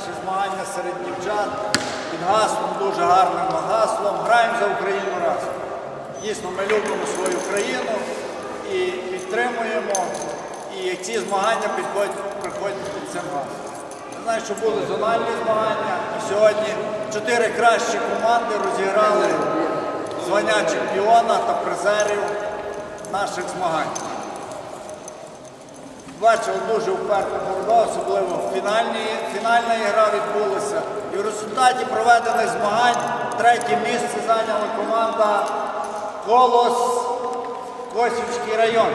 наші змагання серед дівчат під гаслом, дуже гарним гаслом. Граємо за Україну разом. Дійсно, ми любимо свою країну і підтримуємо. І ці змагання приходять під цим гаслом. Я знаю, що були зональні змагання, і сьогодні чотири кращі команди розіграли звання чемпіона та призерів наших змагань. Бачив дуже вперто боротьба, особливо фінальна ігра відбулася. І в результаті проведених змагань третє місце зайняла команда Колос Косівський район.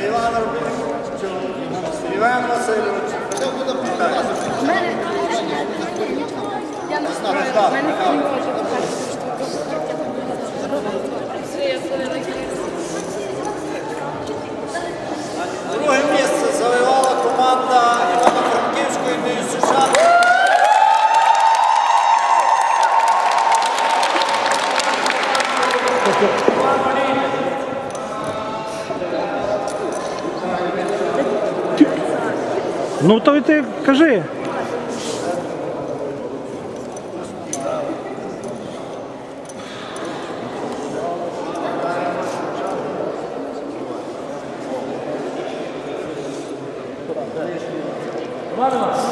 Та Іван Рубінчук. Іван Васильович. Я не знаю, Ну то й ти кажи. Переможцем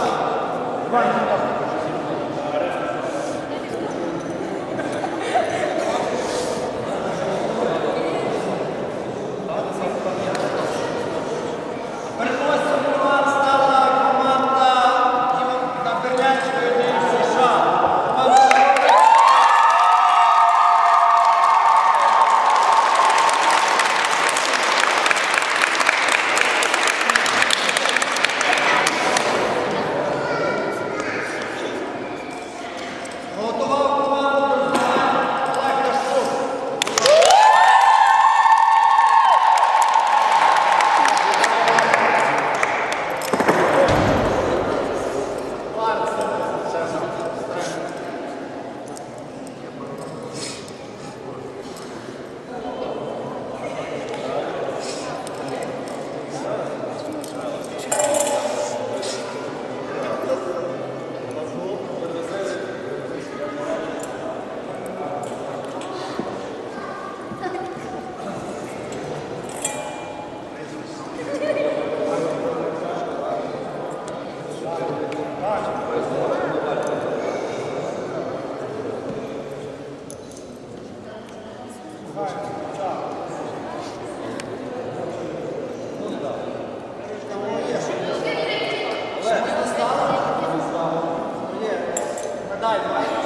Медаль маєш?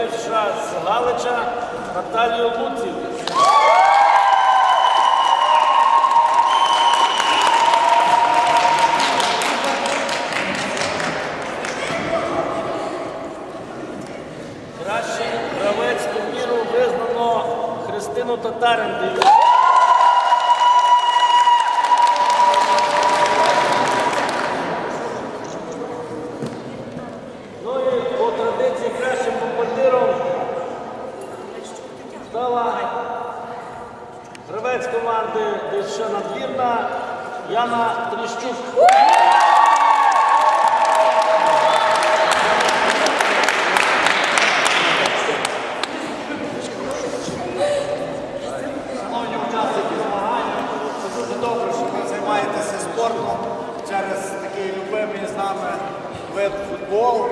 Волонтеря з Галича Наталію Луців. Кращий гравець турніру визнано Христину Татарин. Гравець команди ДСШ надвірна Яна Тріщук. Шановні учасники змагань, це дуже добре, що ви займаєтеся спортом через такий любимий з нами вид футбол.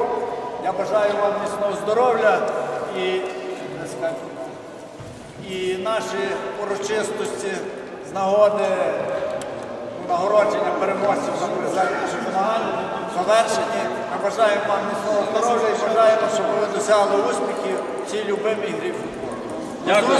Я бажаю вам міцного здоров'я і, не скажу, і наші урочистості з нагоди нагородження переможців на призерних змагань завершені. Ми бажаємо вам міцного здоров'я і бажаємо, щоб ви досягли успіхів в цій любимій грі футболу. Дякую.